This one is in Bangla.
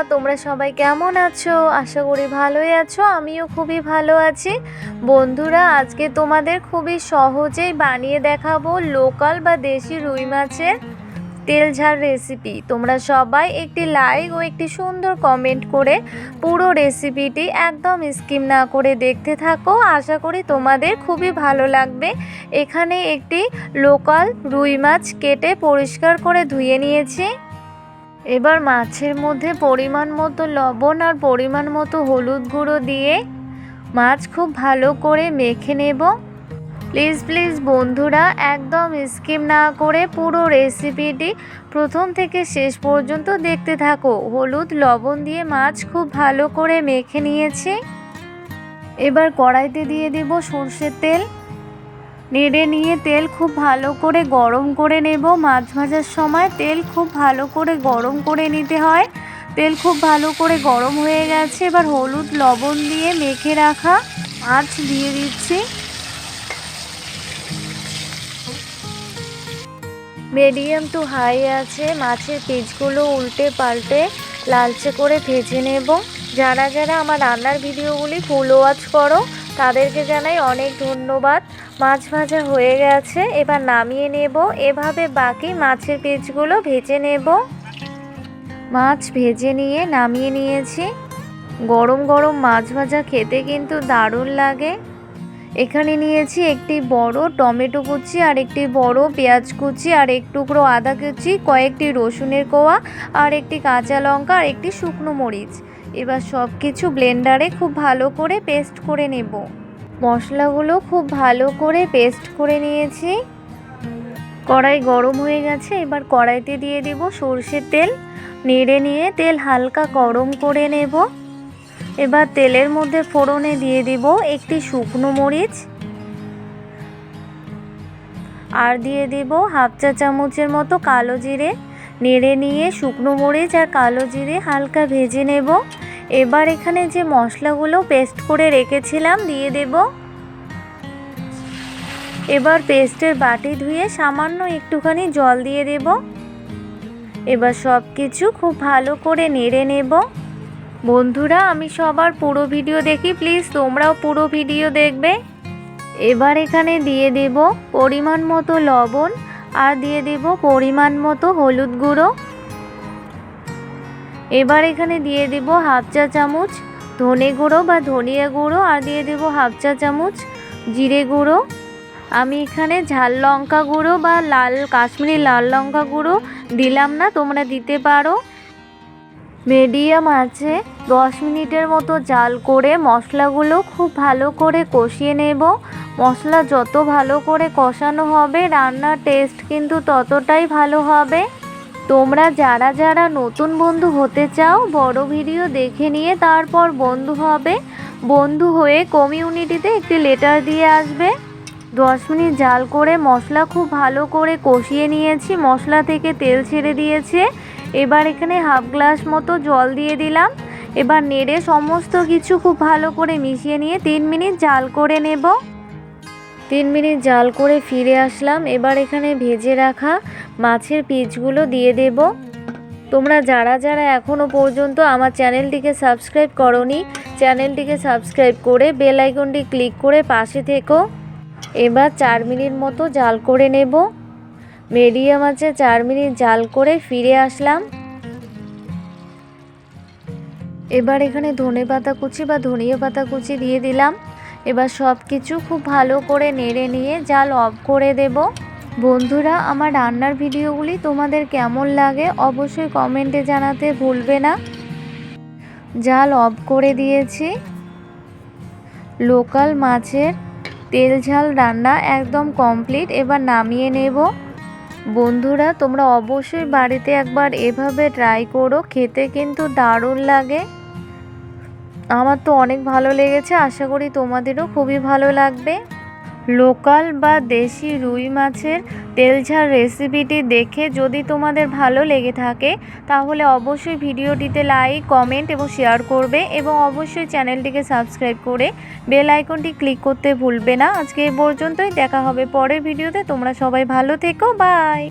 সবাই কেমন আছো? আশা করি ভালোই আছো, আমিও খুবই ভালো আছি। বন্ধুরা, আজকে তোমাদের খুবই সহজেই বানিয়ে দেখাবো লোকাল বা দেশি রুই মাছের তেল ঝাল রেসিপি তোমরা সবাই একটি লাইক ও একটি সুন্দর কমেন্ট করে পুরো রেসিপিটি একদম স্কিম না করে দেখতে থাকো। আশা করি তোমাদের খুবই ভালো লাগবে। এখানে একটি লোকাল রুই মাছ কেটে পরিষ্কার করে ধুয়ে নিয়েছি। এবার মাছের মধ্যে পরিমাণ মতো লবণ আর পরিমাণ মতো হলুদ গুঁড়ো দিয়ে মাছ খুব ভালো করে মেখে নেব। প্লিজ প্লিজ বন্ধুরা, একদম স্কিম না করে পুরো রেসিপিটি প্রথম থেকে শেষ পর্যন্ত দেখতে থাকো। হলুদ, লবণ দিয়ে মাছ খুব ভালো করে মেখে নিয়েছি। এবার কড়াইতে দিয়ে দেব সর্ষের তেল। নেড়ে নিয়ে তেল খুব ভালো করে গরম করে নেব। মাছ ভাজার সময় তেল খুব ভালো করে গরম করে নিতে হয়। তেল খুব ভালো করে গরম হয়ে গেছে। এবার হলুদ, লবণ দিয়ে মেখে রাখা মাছ দিয়ে দিচ্ছি। মিডিয়াম টু হাই আছে। মাছের পিচগুলো উল্টে পাল্টে লালচে করে ভেজে নেব। যারা যারা আমার রান্নার ভিডিওগুলি ফুল ওয়াচ করো, তাদেরকে জানাই অনেক ধন্যবাদ। মাছ ভাজা হয়ে গেছে, এবার নামিয়ে নেব। এভাবে বাকি মাছের পিচগুলো ভেজে নেব। মাছ ভেজে নিয়ে নামিয়ে নিয়েছি। গরম গরম মাছ ভাজা খেতে কিন্তু দারুণ লাগে। এখানে নিয়েছি একটি বড় টমেটো কুচি, আর একটি বড় পেঁয়াজ কুচি, আর এক টুকরো আদা কুচি, কয়েকটি রসুনের কোয়া, আর একটি কাঁচা লঙ্কা, আর একটি শুকনো মরিচ। এবার সব কিছু ব্লেন্ডারে খুব ভালো করে পেস্ট করে নেব। মশলাগুলো খুব ভালো করে পেস্ট করে নিয়েছি। কড়াই গরম হয়ে গেছে, এবার কড়াইতে দিয়ে দেব সর্ষের তেল। নেড়ে নিয়ে তেল হালকা গরম করে নেব। এবার তেলের মধ্যে ফোড়নে দিয়ে দিব একটি শুকনো মরিচ। আর দিয়ে দেব হাফ চা চামচের মতো কালো জিরে। নেড়ে নিয়ে শুকনো মরিচ আর কালো জিরে হালকা ভেজে নেব। এবার এখানে যে মশলাগুলো পেস্ট করে রেখেছিলাম, দিয়ে দেব এবার পেস্টের বাটি ধুয়ে সামান্য একটুখানি জল দিয়ে দেব। এবার সব কিছু খুব ভালো করে নেড়ে নেব। বন্ধুরা, আমি সবার পুরো ভিডিও দেখি, প্লিজ তোমরাও পুরো ভিডিও দেখবে। এবার এখানে দিয়ে দেব পরিমাণ মতো লবণ আর দিয়ে দেব পরিমাণ মতো হলুদ গুঁড়ো। এবার এখানে দিয়ে দেব হাফ চা চামচ ধনে গুঁড়ো বা ধনিয়া গুঁড়ো আর দিয়ে দেব হাফ চা চামচ জিরে গুঁড়ো। আমি এখানে ঝাল লঙ্কা গুঁড়ো বা লাল, কাশ্মীরি লাল লঙ্কা গুঁড়ো দিলাম না, তোমরা দিতে পারো। মিডিয়াম আছে, দশ মিনিটের মতো জাল করে মশলাগুলো খুব ভালো করে কষিয়ে নেব। মশলা যত ভালো করে কষানো হবে, রান্নার টেস্ট কিন্তু ততটাই ভালো হবে। তোমরা যারা যারা নতুন বন্ধু হতে চাও, বড় ভিডিও দেখে নিয়ে তারপর বন্ধু হবে। বন্ধু হয়ে কমিউনিটিতে একটি লেটার দিয়ে আসবে। দশ মিনিট জাল করে মশলা খুব ভালো করে কষিয়ে নিয়েছি। মশলা থেকে তেল ছেড়ে দিয়েছে। এবার এখানে হাফ গ্লাস মতো জল দিয়ে দিলাম। এবার নেড়ে সমস্ত কিছু খুব ভালো করে মিশিয়ে নিয়ে তিন মিনিট জাল করে নেব। তিন মিনিট জাল করে ফিরে আসলাম। এবার এখানে ভেজে রাখা মাছের পিচগুলো দিয়ে দেব। তোমরা যারা যারা এখনও পর্যন্ত আমার চ্যানেলটিকে সাবস্ক্রাইব করনি, চ্যানেলটিকে সাবস্ক্রাইব করে বেল আইকনটি ক্লিক করে পাশে থেকো। এবার চার মিনিট মতো জাল করে নেব। মিডিয়াম আছে চার মিনিট জাল করে ফিরে আসলাম। এবার এখানে ধনে পাতা কুচি বা ধনিয়া পাতা কুচি দিয়ে দিলাম। এবার সব কিছু খুব ভালো করে নেড়ে নিয়ে জাল অফ করে দেব। বন্ধুরা, আমার রান্নার ভিডিওগুলি তোমাদের কেমন লাগে অবশ্যই কমেন্টে জানাতে ভুলবে না। জাল অফ করে দিয়েছি। লোকাল মাছের তেল ঝাল রান্না একদম কমপ্লিট এবার নামিয়ে নেব। বন্ধুরা, তোমরা অবশ্যই বাড়িতে একবার এভাবে ট্রাই করো। খেতে কিন্তু দারুণ লাগে। আমার তো অনেক ভালো লেগেছে। আশা করি তোমাদেরও খুবই ভালো লাগবে। লোকাল বা দেশি রুই মাছের তেল ঝাল রেসিপিটি দেখে যদি তোমাদের ভালো লেগে থাকে, তাহলে অবশ্যই ভিডিওটিতে লাইক কমেন্ট এবং শেয়ার করবে এবং অবশ্যই চ্যানেলটিকে সাবস্ক্রাইব করে বেল আইকনটি ক্লিক করতে ভুলবে না। আজকে এ পর্যন্তই, দেখা হবে পরের ভিডিওতে তোমরা সবাই ভালো থেকো বাই